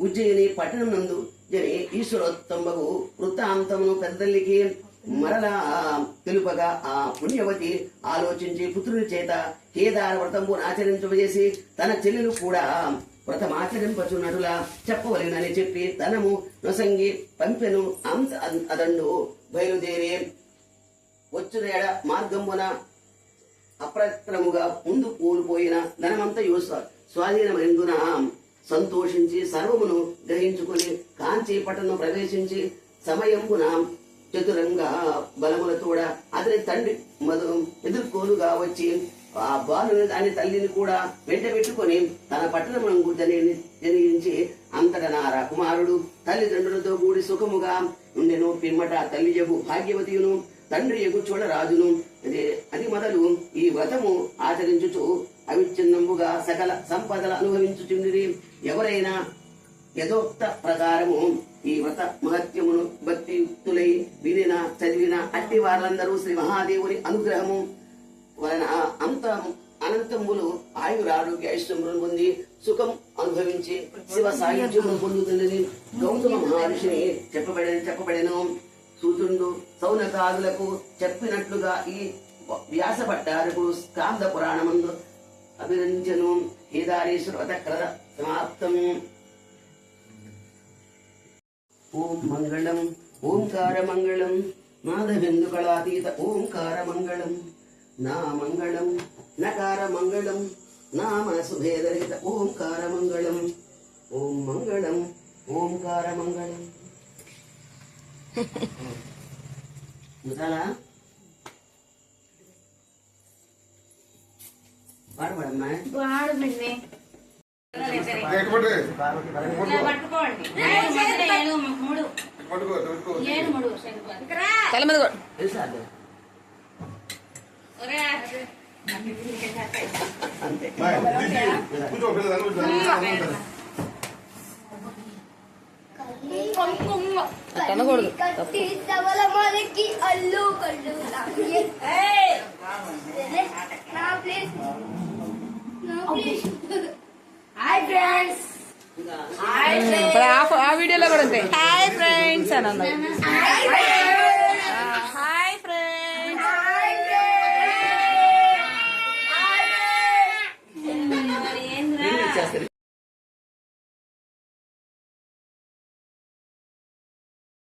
ఉజ్జయిని పట్టణం నందు జరి ఈశ్వరోత్తంబగు వృత్తాంతమును పెద్దల్లికి మరలా తెలుపగా ఆ పుణ్యవతి ఆలోచించి పుత్రుని చేత కేదార వ్రతము ఆచరించజేసి తన చెల్లెలు కూడా వ్రతం ఆచరింపచున్నటులా చెప్పవలెనని చెప్పి తనము నొసంగి పంపెను అంత అదండు బయలుదేరి వచ్చునేడ మార్గమున అప్రక్రముగా ముందు కూలిపోయిన ధనమంతయు స్వ- స్వాధీనమైందున సంతోషించి సర్వమును గ్రహించుకుని కాంచీ పట్టణం ప్రవేశించి సమయంపున చతురంగా బలములతోడ అతని తండ్రి మధు ఎదుర్కోలుగా వచ్చి ఆ బాలుని దాని తల్లిని కూడా వెంట పెట్టుకుని తన పట్టణమును జరిగించి అంతట నా కుమారుడు తల్లిదండ్రులతో కూడి సుఖముగా ఉండెను. పిమ్మట తల్లి యగు భాగ్యవతియును తండ్రి యగు చూడరాజును అది మొదలు ఈ వ్రతము ఆచరించుచు అవిచ్ఛిన్నంబుగా సకల సంపదలు అనుభవించుచుండిరి. ఎవరైనా యథోక్త ప్రకారము ఈ వ్రత మహత్యమును భక్తియుక్తులై వినిన చదివిన అట్టి వారందరూ శ్రీ మహాదేవుని అనుగ్రహము వలన అంత అనంతములు ఆయురారోగ్య ఐశ్వర్యం పొంది సుఖం అనుభవించి శివ సాహిత్యం పొందుతుందని గౌతమ మహర్షిని చెప్పబడి చెప్పబడెను. సూచుండు సౌనకాదులకు చెప్పినట్లుగా ఈ వ్యాస భట్టారకు స్కాంద పురాణమందు அபிரஞ்சனும் கீதாரீஸ்வரவதக்கிரத சமாப்தம் ஓம் மங்களம் ஓம்கார மங்களம் நாதபிந்துகளாதீத ஓம்கார மங்களம் நாமங்களம் நகார மங்களம் நாம சுபேதரகித ஓம்கார மங்களம் ஓம் மங்களம் ஓம்கார மங்களம் முதலா తల మీద అంతే. బాయ్ ఫ్రెండ్స్ ఆ వీడియోలో కూడా ఉంటాయి హాయ్ ఫ్రెండ్స్ అని అన్నారు